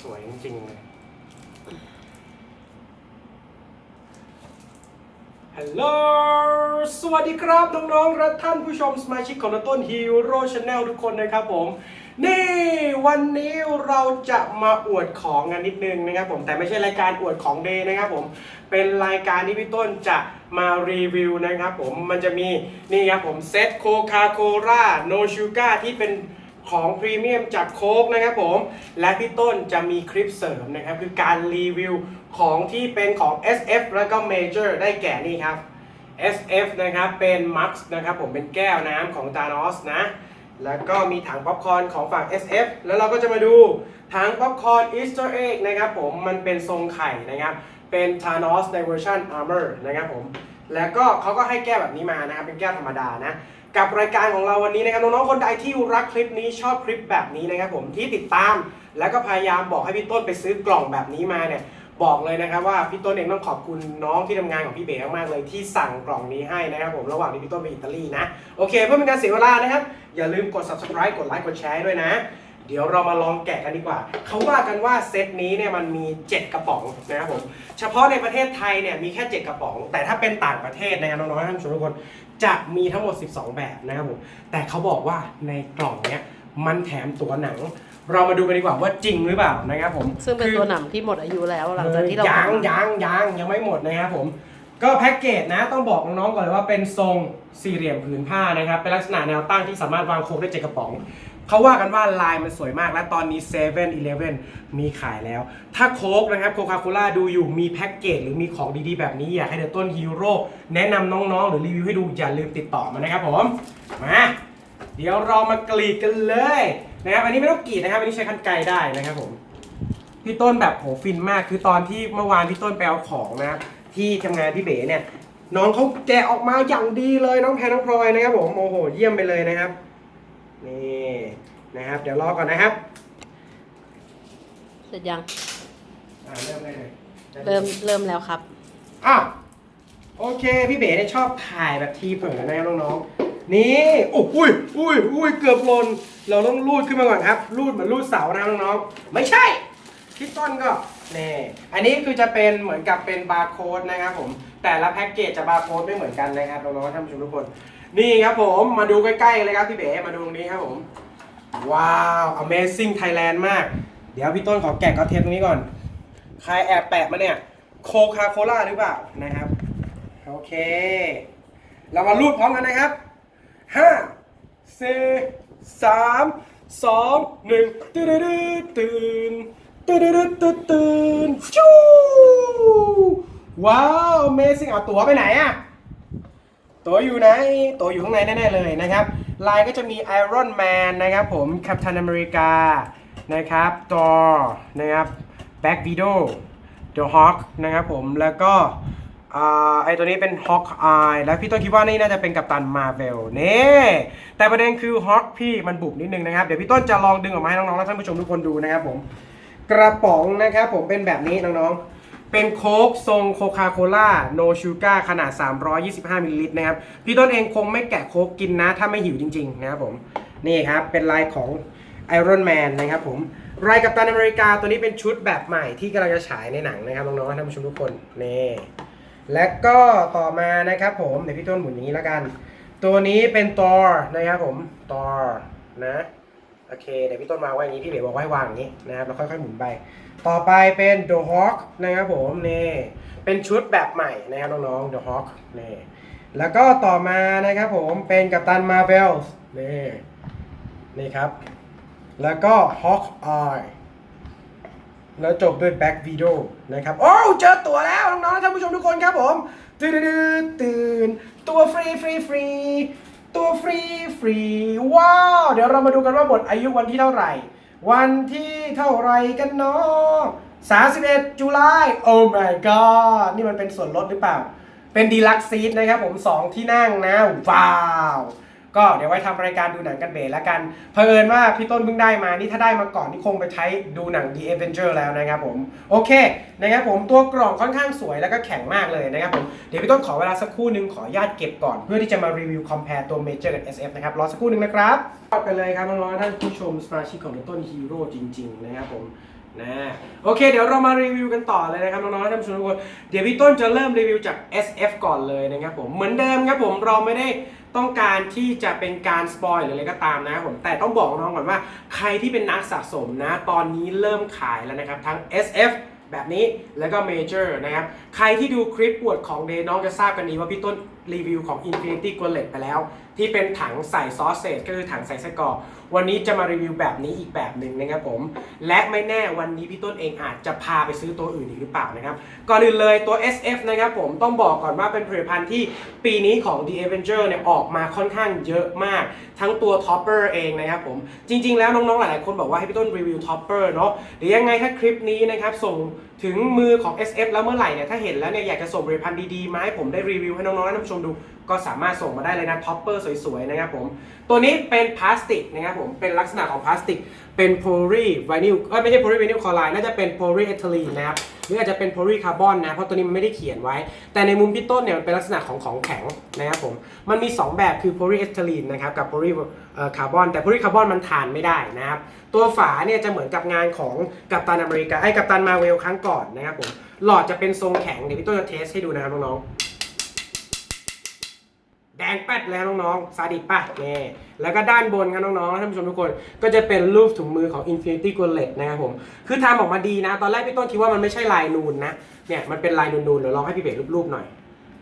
สวยจริงๆเลย ฮัลโหล สวัสดีครับ น้องๆและท่านผู้ชมสมาชิกของต้นฮีโร่ชาแนลทุกคนนะครับผม นี่วันนี้เราจะมาอวดของกันนิดนึงนะครับผม แต่ไม่ใช่รายการอวดของเดย์นะครับผม เป็นรายการที่พี่ต้นจะมารีวิวนะครับผม มันจะมีนี่ครับผมเซตโคคาโคล่าโนชูกาที่เป็น ของพรีเมียมจากโค้กนะครับผม และพี่ต้นจะมีคลิปเสริมนะครับ คือการรีวิวของที่เป็นของ SF แล้วก็ Major ได้แก่นี่ครับ SF นะครับเป็น Max นะครับผมเป็นแก้วน้ำของ Thanos นะแล้วก็มีถังป๊อปคอร์นของฝั่ง SF แล้วเราก็จะมาดูถังป๊อปคอร์น Easter egg นะครับผมมันเป็นทรงไข่นะครับ เป็น Thanos ในเวอร์ชัน Armor นะครับผม แล้วก็เขาก็ให้แก้วแบบนี้มานะครับ เป็นแก้วธรรมดานะ กับรายการของเราวันนี้นะครับน้องๆคนใดที่รักคลิปนี้ชอบคลิปแบบนี้นะครับผมที่ติดตาม แล้วก็พยายามบอกให้พี่ต้นไปซื้อกล่องแบบนี้มาเนี่ยบอกเลยนะครับว่าพี่ต้นเองต้องขอบคุณน้องที่ทำงานของพี่เบ๋มากๆเลยที่สั่งกล่องนี้ให้นะครับผมระหว่างที่พี่ต้นไปอิตาลีนะโอเค เพื่อเป็นการเสียเวลานะครับ อย่าลืมกด subscribe กดไลค์กดแชร์ด้วยนะ เดี๋ยวเรามาลองแกะกันดีกว่า เขาว่ากันว่าเซตนี้เนี่ยมันมี 7 กระป๋องนะครับผมเฉพาะในประเทศไทยเนี่ยมีแค่ 7 กระป๋อง แต่ถ้าเป็นต่างประเทศนะครับน้องๆท่านผู้ชมทุกคน จะมีทั้งหมด 12 แบบนะครับผม แต่เขาบอกว่าในกล่องเนี้ยมันแถมตัวหนัง เรามาดูกันดีกว่าว่าจริงหรือเปล่านะครับผมซึ่งเป็นคือตัวหนังที่หมดอายุแล้วหลังจากที่เรายังทำยังยังยังไม่หมดนะครับผม ก็แพ็กเกจนะต้องบอกน้องๆก่อนเลยว่าเป็นทรงสี่เหลี่ยมผืนผ้านะครับ เป็นลักษณะแนวตั้งที่สามารถวางโคกได้เจ็ดกระป๋อง เขาว่ากันว่าลายมันสวยมาก และตอนนี้7 e เ e ่ e อมีขายแล้ว ถ้าโค้กนะครับโคคาโคล่าดูอยู่มีแพ็กเกจหรือมีของดีๆแบบนี้ อยากให้เดอะต้นฮีโร่แนะนำน้องๆ หรือรีวิวให้ดูอย่าลืมติดต่อมานะครับผม มาเดี๋ยวเรามากรีดกันเลยนะครับอันนี้ไม่ต้องกรีดนะครับอันนี้ใช้คันไกรได้นะครับผมพี่ต้นแบบโหฟินมากคือตอนที่เมื่อวานพี่ต้นไปเอาของนะครับที่ทำงานพี่เบ๋เนี่ยน้องเขาแกะออกมาอย่างดีเลยน้องแพรน้องพลอยนะครับผมโอ้โหเยี่ยมไปเลยนะครับ นี่นะครับเดี๋ยวรอก่อนนะครับเสร็จยังอ่าเริ่มได้เลยเริ่มเริ่มแล้วครับอ้าวโอเค พี่เบ๋เนี่ยชอบถ่ายแบบทีเผลอนะครับน้องๆนี่อุ๊ยอุ้ยอุ้ยอุ้ยเกือบหล่นเราต้องรูดขึ้นมาก่อนครับ รูดเหมือนรูดเสานะครับน้องๆไม่ใช่พี่ต้นก็นี่อันนี้คือจะเป็นเหมือนกับเป็นบาร์โค้ดนะครับผม แต่ละแพ็กเกจจะบาร์โค้ดไม่เหมือนกันนะครับน้องๆท่านผู้ชมทุกคน นี่ครับผมมาดูใกล้ๆเลยครับพี่เบ๋มาดูตรงนี้ครับผม ว้าว Amazing Thailand มาก เดี๋ยวพี่ต้นขอแกะก็เทปตรงนี้ก่อน ใครแอบแปะมาเนี่ยโคคาโคล่าหรือเปล่านะครับ โอเค เรามารูดพร้อมกันนะครับห้าสี่สามสองหนึ่งตื่นตื่นตื่นตื่นตื่นตื่น ว้าว Amazing เอาตั๋วไปไหนอะตัวอยู่ไหนตัวอยู่ข้างในแน่ๆเลยนะครับ ลายก็จะมี Iron Man นะครับผม Captain America นะครับ Thor นะครับ Black Widow The Hawk นะครับผม แล้วก็ไอตัวนี้เป็น Hawk Eye แล้วพี่ต้นคิดว่านี่น่าจะเป็นกัปตัน Marvel นี่แต่ประเด็นคือ Hawk พี่มันบุบนิดนึงนะครับ เดี๋ยวพี่ต้นจะลองดึงออกมาให้น้องๆและท่านผู้ชมทุกคนดูนะครับผม กระป๋องนะครับผมเป็นแบบนี้น้องๆ เป็นโค้กทรงโคคาโคล่าโนชูก r ขนาด 325มิลลิลิตรนะครับ พี่ต้นเองคงไม่แกะโค้กกินนะ ถ้าไม่หิวจริง ๆ นะครับผม นี่ครับ เป็นลายของไอรอนแมนนะครับผมลายกัปตันอเมริกาตัวนี้เป็นชุดแบบใหม่ที่กำลังจะฉายในหนังนะครับ น้องๆท่านผู้ชมทุกคน นี่ และก็ต่อมานะครับผม เดี๋ยวพี่ต้นหมุนอย่างนี้แล้วกัน ตัวนี้เป็นตอร์นะครับผมตอร์นะ โอเค เดี๋ยวพี่ต้นมาไว้อย่างนี้ พี่เบ๋บอกว่าให้วางอย่างนี้นะครับ แล้วค่อยๆหมุนไป ต่อไปเป็น The Hawk นะครับผมนี่เป็นชุดแบบใหม่นะครับน้องๆ The Hawk นี่แล้วก็ต่อมานะครับผมเป็นกัปตันมาเ v ลนี่นี่ครับ แล้วก็ Hawk Eye แล้วจบด้วย Back Video นะครับ โอ้เจอตัวแล้ว น้องๆท่านผู้ชมทุกคนครับผม ตื่นตื่นตัวฟรีฟรีฟรีตัวฟรีฟรีว้าว เดี๋ยวเรามาดูกันว่าหมดอายุวันที่เท่าไหร่ วันที่เท่าไรกันเนาะ31 จุลายโอ้ my god นี่มันเป็นส่วนลดหรือเปล่า เป็นดีลักซีดนะครับผม 2 ที่นั่งนะ ว้าว ก็เดี๋ยวไว้ทำรายการดูหนังกันเบรแล้วกันเผอิญว่าพี่ต้นเพิ่งได้มานี่ถ้าได้มาก่อนนี่คงไปใช้ดูหนัง The Avenger แล้วนะครับผมโอเคนะครับผมตัวกล่องค่อนข้างสวยแล้วก็แข็งมากเลยนะครับผมเดี๋ยวพี่ต้นขอเวลาสักครู่นึงขอญาตเก็บก่อน เพื่อที่จะมารีวิว compare ตัว Major กับ SF นะครับรอสักครู่นึงนะครับไปเลยครับน้องๆท่านผู้ชมสมาชิกของตัวต้นฮีโร่จริง ๆ นะครับผมนะโอเค เดี๋ยวเรามารีวิวกันต่อเลยนะครับน้องๆท่านผู้ชมทุกคนเดี๋ยวพี่ต้นจะเริ่มรีวิวจาก SF ก่อนเลยนะครับผมเหมือนเดิมครับผมเราไม่ได้ ต้องการที่จะเป็นการสปอยหรืออะไรก็ตามนะผมแต่ต้องบอกน้องก่อนว่า ใครที่เป็นนักสะสมนะ ตอนนี้เริ่มขายแล้วนะครับทั้ง SF แบบนี้แล้วก็เมเจอร์นะครับ ใครที่ดูคลิปปวดของเดย์น้องจะทราบกันดีว่าพี่ต้น รีวิวของ Infinity g u a l e t ไปแล้ว ที่เป็นถังใส่ซอสเซจก็คือถังใส่ไส้กรอกวันนี้จะมารีวิวแบบนี้อีกแบบหนึ่งนะครับผม และไม่แน่วันนี้พี่ต้นเองอาจจะพาไปซื้อตัวอื่นอีกหรือเปล่านะครับ ก่อนอื่นเลยตัว SF นะครับผมต้องบอกก่อนว่าเป็นผลิตภัณฑ์ที่ปีนี้ของ The Avenger เนี่ยออกมาค่อนข้างเยอะมาก ทั้งตัว Topper เองนะครับผม จริง ๆ แล้วน้องๆหลายๆคนบอกว่าให้พี่ต้นรีวิว Topper เนาะหรือยังไงถ้าคลิปนี้นะครับส่ง ถึงมือของ SF แล้วเมื่อไหร่เนี่ยถ้าเห็นแล้วเนี่ยอยากจะส่งผลิตภัณฑ์ดีๆมาให้ผมได้รีวิวให้น้องๆและท่านผู้ชมดู ก็สามารถส่งมาได้เลยนะ Topper สวยๆนะครับผม ตัวนี้เป็นพลาสติกนะครับผม เป็นลักษณะของพลาสติก เป็นโพลีไวนิลไม่ใช่โพลีไวนิลคลอไรด์น่าจะเป็นโพลีเอทิลีนนะครับหรืออาจจะเป็นโพลีคาร์บอนนะ เพราะตัวนี้มันไม่ได้เขียนไว้ แต่ในมุมพี่ต้นเนี่ยมันเป็นลักษณะของของแข็งนะครับผม มันมี 2 แบบคือโพลีเอทิลีนนะครับกับโพลีคาร์บอน แต่โพลีคาร์บอนมันทานไม่ได้นะครับ ตัวฝาเนี่ยจะเหมือนกับงานของกัปตันอเมริกาไอ้กัปตันมาเวลครั้งก่อนนะครับผม หลอดจะเป็นทรงแข็ง เดี๋ยวพี่ต้นจะเทสให้ดูนะครับน้องๆ งแป๊ดแล้วน้องๆซาดิป่ะนี่แล้วก็ด้านบนครับน้องๆและท่านผู้ชมทุกคนก็จะเป็นรูปถุงมือของ Infinity g o l e t นะครับผมคือทำออกมาดีนะ ตอนแรกพี่ต้นคิดว่ามันไม่ใช่ลายนูนนะเนี่ยมันเป็นลายนูนๆเดี๋ยวลองให้พี่เบสรูปๆหน่อย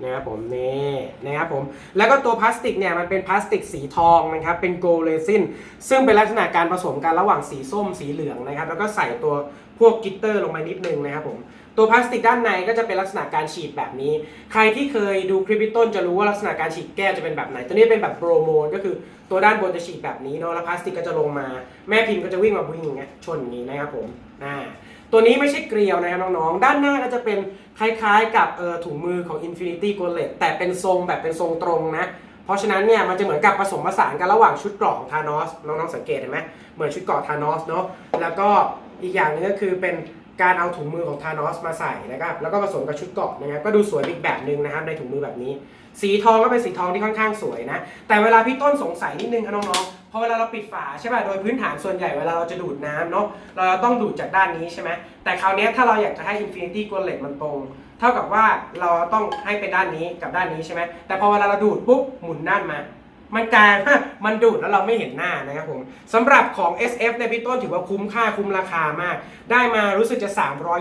นะครับผมนี่นะครับผมแล้วก็ตัวพลาสติกเนี่ยมันเป็นพลาสติกสีทองนะครับเป็นโกลเรซินซึ่งเป็นลักษณะการผสมกันระหว่างสีส้มสีเหลืองนะครับแล้วก็ใส่ตัวพวกกิตเตอร์ลงไปนิดนึงนะครับผมตัวพลาสติกด้านในก็จะเป็นลักษณะการฉีดแบบนี้ ใครที่เคยดูคลิปพี่ต้นจะรู้ว่าลักษณะการฉีดแก้วจะเป็นแบบไหน ตัวนี้เป็นแบบโปรโมนก็คือตัวด้านบนจะฉีดแบบนี้เนาะแล้วพลาสติกก็จะลงมา แม่พิมพ์ก็จะวิ่งมาวิ่งอย่างเงี้ยชนอย่างนี้นะครับผมอ่า ตัวนี้ไม่ใช่เกลียวนะครับน้องๆ ด้านหน้าก็จะเป็นคล้ายๆ กับออถุงมือของ Infinity Gauntlet แต่เป็นทรงแบบเป็นทรงตรงนะ เพราะฉะนั้นเนี่ยมันจะเหมือนกับผสมผสานกันระหว่างชุดเกราะของธานอสน้องๆสังเกตเห็นไหมเหมือนชุดเกราะธานอสเนาะแล้วก็อีกอย่างหนึงก็คือเป็นการเอาถุงมือของธานอสมาใส่นะครับแล้วก็ผสมกับชุดเกราะนะครับก็ดูสวยอีกแบบหนึ่งนะครับในถุงมือแบบนี้ สีทองก็เป็นสีทองที่ค่อนข้างสวยนะ แต่เวลาพี่ต้นสงสัยนิดนึงครับน้องๆ พอเวลาเราปิดฝาใช่ป่ะโดยพื้นฐานส่วนใหญ่เวลาเราจะดูดน้ำเนาะเราจะต้องดูดจากด้านนี้ใช่ไหมแต่คราวนี้ถ้าเราอยากจะให้ Infinity Gauntlet มันตรง เท่ากับว่าเราต้องให้เป็นด้านนี้กับด้านนี้ใช่ไหมแต่พอเวลาเราดูดปุ๊บหมุนด้านมา มันกลายมันดูดแล้วเราไม่เห็นหน้านะครับผมสำหรับของ SF เนี่ยพี่ต้นถือว่าคุ้มค่าคุ้มราคามาก ได้มารู้สึกจะ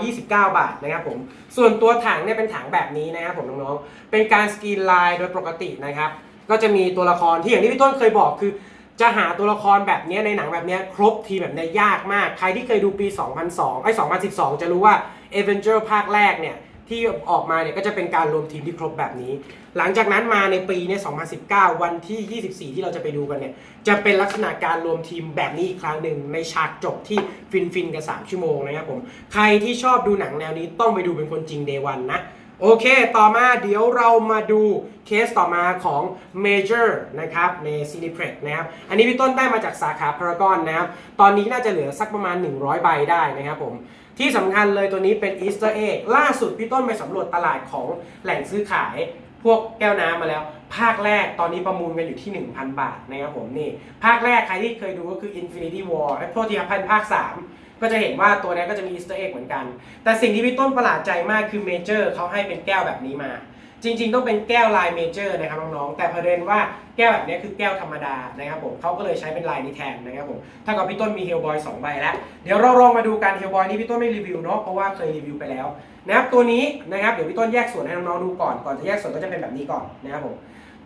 329 บาทนะครับผมส่วนตัวถังเนี่ยเป็นถังแบบนี้นะครับผมน้องๆเป็นการสกรีนลายโดยปกตินะครับก็จะมีตัวละครที่อย่างที่พี่ต้นเคยบอกคือ จะหาตัวละครแบบนี้ในหนังแบบนี้ครบทีแบบนี้ยากมาก ใครที่เคยดูปี 2002ไอ้2012 จะรู้ว่า Avenger ภาคแรกเนี่ยที่ออกมาเนี่ยก็จะเป็นการรวมทีมที่ครบแบบนี้ หลังจากนั้นมาในปีเนี่ย 2019 วันที่ 24 ที่เราจะไปดูกันเนี่ย จะเป็นลักษณะการรวมทีมแบบนี้อีกครั้งหนึ่งในฉากจบที่ฟินฟินกัน3ชั่วโมงนะครับผม ใครที่ชอบดูหนังแนวนี้ต้องไปดูเป็นคนจริง day one นะ โอเค ต่อมาเดี๋ยวเรามาดูเคสต่อมาของ Major นะครับใน c i n e p r e x นะครับ อันนี้พี่ต้นได้มาจากสาขา Paragon นะครับ ตอนนี้น่าจะเหลือสักประมาณ 100 ใบได้นะครับผม ที่สำคัญเลยตัวนี้เป็น Easter egg ล่าสุดพี่ต้นไปสำรวจตลาดของแหล่งซื้อขายพวกแก้วน้ำมาแล้ว ภาคแรกตอนนี้ประมูลกันอยู่ที่ 1,000 บาทนะครับผมนี่ ภาคแรกใครที่เคยดูก็คือ Infinity War ไอ้โทษทีครับพันภาค 3 ก็จะเห็นว่าตัวนี้ก็จะมี Easter egg เหมือนกัน แต่สิ่งที่พี่ต้นประหลาดใจมากคือเมเจอร์เขาให้เป็นแก้วแบบนี้มา จริง ๆ ต้องเป็นแก้วลายเมเจอร์นะครับน้องๆแต่ประเด็นว่าแก้วแบบนี้คือแก้วธรรมดานะครับผมเขาก็เลยใช้เป็นลายนี้แทนนะครับผมถ้ากับพี่ต้นมีเฮลบอย2ใบแล้ว เดี๋ยวเราลองมาดูกันเฮลบอยนี่พี่ต้นไม่รีวิวเนาะเพราะว่าเคยรีวิวไปแล้วนะครับตัวนี้นะครับเดี๋ยวพี่ต้นแยกส่วนให้น้องๆดูก่อนก่อนจะแยกส่วนก็จะเป็นแบบนี้ก่อนนะครับผม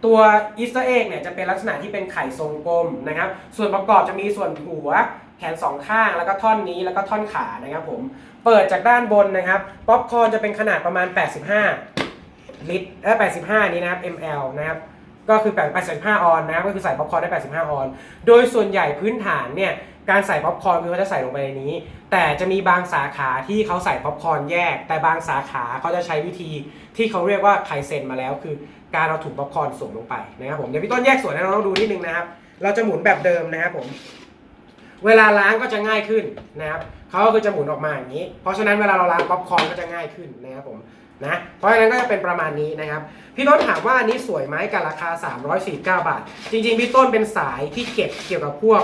ตัวอีส t ต r ร์เอ็กเนี่ยจะเป็นลักษณะที่เป็นไข่ทรงกลมนะครับส่วนประกอบจะมีส่วนหัว แขนสองข้างแล้วก็ท่อนนี้แล้วก็ท่อนขานะครับผมเปิดจากด้านบนนะครับป๊อปคอร์นจะเป็นขนาดประมาณ 85 ลิตรเออ85 นี้นะครับ ml นะครับก็คือแบ่ง85 ออนนะก็คือใส่ป๊อปคอร์นได้ 85 ออน โดยส่วนใหญ่พื้นฐานเนี่ยการใส่ป๊อปคอร์นคือเขาจะใส่ลงไปในนี้ แต่จะมีบางสาขาที่เขาใส่ป๊อปคอร์นแยก แต่บางสาขาเขาจะใช้วิธีที่เขาเรียกว่าไคเซนมาแล้ว คือการเอาถุงป๊อปคอร์นสวมลงไปนะครับผมเดี๋ยวพี่ต้นแยกส่วนให้น้องดูนิดนึงนะครับ เราจะหมุนแบบเดิมนะครับผม เวลาล้างก็จะง่ายขึ้นนะครับเขาก็คือจะหมุนออกมาอย่างนี้ เพราะฉะนั้นเวลาเราล้างป๊อปคอร์นก็จะง่ายขึ้นนะครับผมนะเพราะฉะนั้นก็จะเป็นประมาณนี้นะครับ พี่ต้นถามว่าอันนี้สวยไหมกับราคา 349 บาท จริงๆ พี่ต้นเป็นสายที่เก็บเกี่ยวกับพวก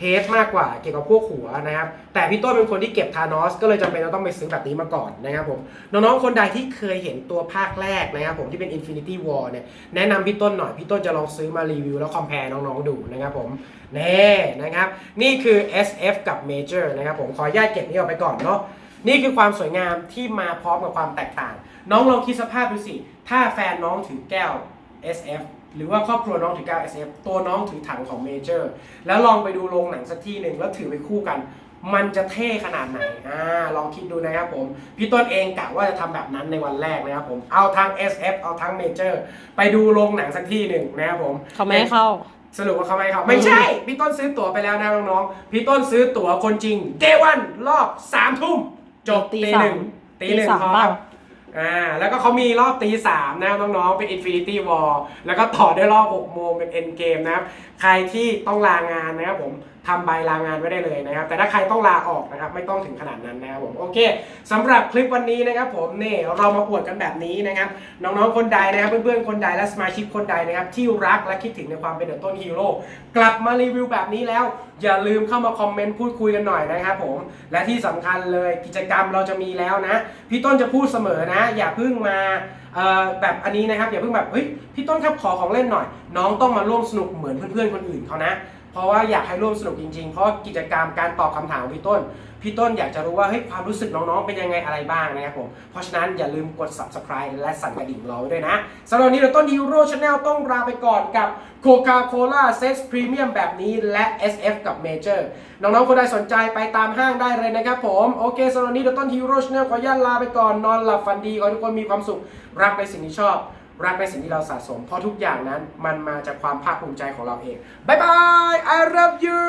เฮดมากกว่าเกี่ยวกับพวกหัวนะครับ แต่พี่ต้นเป็นคนที่เก็บทานอสก็เลยจำเป็นต้องไปซื้อแบบนี้มาก่อนนะครับผม น้องๆ คนใดที่เคยเห็นตัวภาคแรกนะครับผมที่เป็น Infinity War เนี่ยแนะนำพี่ต้นหน่อย พี่ต้นจะลองซื้อมารีวิวแล้วคอมเพลน้องๆดูนะครับผมเน่นะครับ นี่คือ SF กับ Major นะครับผมขออนุญาตเก็บนี้ออกไปก่อนเนาะนี่คือความสวยงามที่มาพร้อมกับความแตกต่าง น้องลองคิดสภาพดูสิถ้าแฟนน้องถือแก้ว SF หรือว่าครอบครัวน้องถือแก้ว SF ตัวน้องถือถังของ Major แล้วลองไปดูโรงหนังสักที่หนึ่งแล้วถือไปคู่กัน มันจะเท่ขนาดไหนอ่าลองคิดดูนะครับผมพี่ต้นเองกะว่าจะทำแบบนั้นในวันแรกนะครับผมเอาทั้ง SF เอาทั้ง Major ไปดูโรงหนังสักที่หนึ่งนะครับผม เขาไม่ให้เข้า สรุปว่าเขาไม่ให้เขาไม่ใช่ พี่ต้นซื้อตั๋วไปแล้วนะน้องๆพี่ต้นซื้อตั๋วคนจริง เดวันรอบสามทุ่มจบตีตีสามหนึ่งตีหนึ่งตีสามพอเปล่า อ่าแล้วก็เขามีรอบตีสามนะน้องๆ เป็น Infinity War แล้วก็ต่อด้วยรอบ6โมงเป็น End Game นะครับ ใครที่ต้องลางานนะครับผม ทำใบลางานไว้ได้เลยนะครับ แต่ถ้าใครต้องลาออกนะครับ ไม่ต้องถึงขนาดนั้นนะครับผมโอเคสำหรับคลิปวันนี้นะครับผมนี่เรามาอวดกันแบบนี้นะครับน้องๆคนใดนะครับเพื่อนๆคนใดและสมาชิกคนใดนะครับที่รักและคิดถึงในความเป็นเดอะต้นฮีโร่กลับมารีวิวแบบนี้แล้ว อย่าลืมเข้ามาคอมเมนต์พูดคุยกันหน่อยนะครับผมและที่สำคัญเลยกิจกรรมเราจะมีแล้วนะ พี่ต้นจะพูดเสมอนะ อย่าเพิ่งมาแบบอันนี้นะครับอย่าเพิ่งแบบเฮ้ยพี่ต้นครับขอของเล่นหน่อย น้องต้องมาร่วมสนุกเหมือนเพื่อนๆคนอื่นเขานะ เพราะว่าอยากให้ร่วมสนุกจริงๆ เพราะกิจกรรมการตอบคำถามของพี่ต้น พี่ต้นอยากจะรู้ว่าเฮ้ยความรู้สึกน้องๆ เป็นยังไงอะไรบ้างนะครับผม เพราะฉะนั้นอย่าลืมกด subscribe และสั่นกระดิ่งเรอไว้ด้วยนะสำหรับวันนี้เราต้นยูโรชาแนลต้องลาไปก่อนกับโคคาโคล่าเซตพรีเมียมแบบนี้และ SF กับ Major น้องๆ คนใดสนใจไปตามห้างได้เลยนะครับผม โอเคสำหรับวันนี้เราต้นฮีโร่ชาแนลขออนุญาตลาไปก่อนนอนหลับฝันดีขอให้ทุกคนมีความสุขรักในสิ่งที่ชอบ รักในสิ่งที่เราสะสม เพราะทุกอย่างนั้นมันมาจากความภาคภูมิใจของเราเองบายบาย I love you